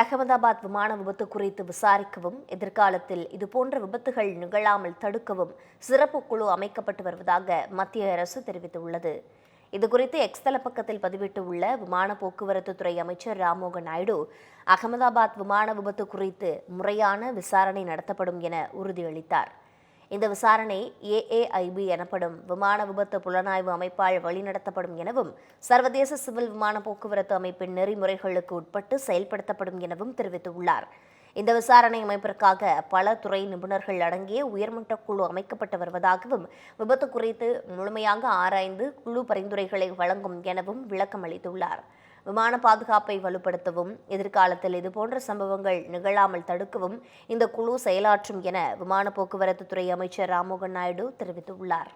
அகமதாபாத் விமான விபத்து குறித்து விசாரிக்கவும் எதிர்காலத்தில் இதுபோன்ற விபத்துகள் நிகழாமல் தடுக்கவும் சிறப்பு குழு அமைக்கப்பட்டு வருவதாக மத்திய அரசு தெரிவித்துள்ளது. இதுகுறித்து எக்ஸ்தல பக்கத்தில் பதிவிட்டுள்ள விமான போக்குவரத்து துறை அமைச்சர் ராம்மோகன் நாயுடு அகமதாபாத் விமான விபத்து குறித்து முறையான விசாரணை நடத்தப்படும் என உறுதியளித்தார். இந்த விசாரணை ஏஏஐபி எனப்படும் விமான விபத்து புலனாய்வு அமைப்பால் வழிநடத்தப்படும் எனவும் சர்வதேச சிவில் விமான போக்குவரத்து அமைப்பின் நெறிமுறைகளுக்கு உட்பட்டு செயல்படுத்தப்படும் எனவும் தெரிவித்துள்ளார். இந்த விசாரணை அமைப்பிற்காக பல துறை நிபுணர்கள் அடங்கிய உயர்மட்ட குழு அமைக்கப்பட்டு வருவதாகவும் விபத்து குறித்து முழுமையாக ஆராய்ந்து குழு பரிந்துரைகளை வழங்கும் எனவும் விளக்கம் அளித்துள்ளார் விமான பாதுகாப்பை வலுப்படுத்தவும் எதிர்காலத்தில் இதுபோன்ற சம்பவங்கள் நிகழாமல் தடுக்கவும் இந்த குழு செயலாற்றும் என விமான போக்குவரத்து துறை அமைச்சர் ராமோகன் நாயுடு தெரிவித்துள்ளார்.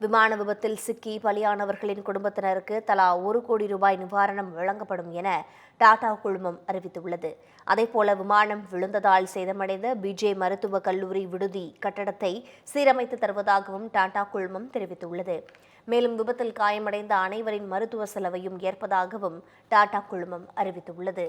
விமான விபத்தில் சிக்கி பலியானவர்களின் குடும்பத்தினருக்கு தலா ஒரு கோடி ரூபாய் நிவாரணம் வழங்கப்படும் என டாடா குழுமம் அறிவித்துள்ளது. அதேபோல விமானம் விழுந்ததால் சேதமடைந்த பிஜே மருத்துவக் கல்லூரி விடுதி கட்டடத்தை சீரமைத்து தருவதாகவும் டாடா குழுமம் தெரிவித்துள்ளது. மேலும் விபத்தில் காயமடைந்த அனைவரின் மருத்துவ செலவையும் ஏற்பதாகவும் டாடா குழுமம் அறிவித்துள்ளது.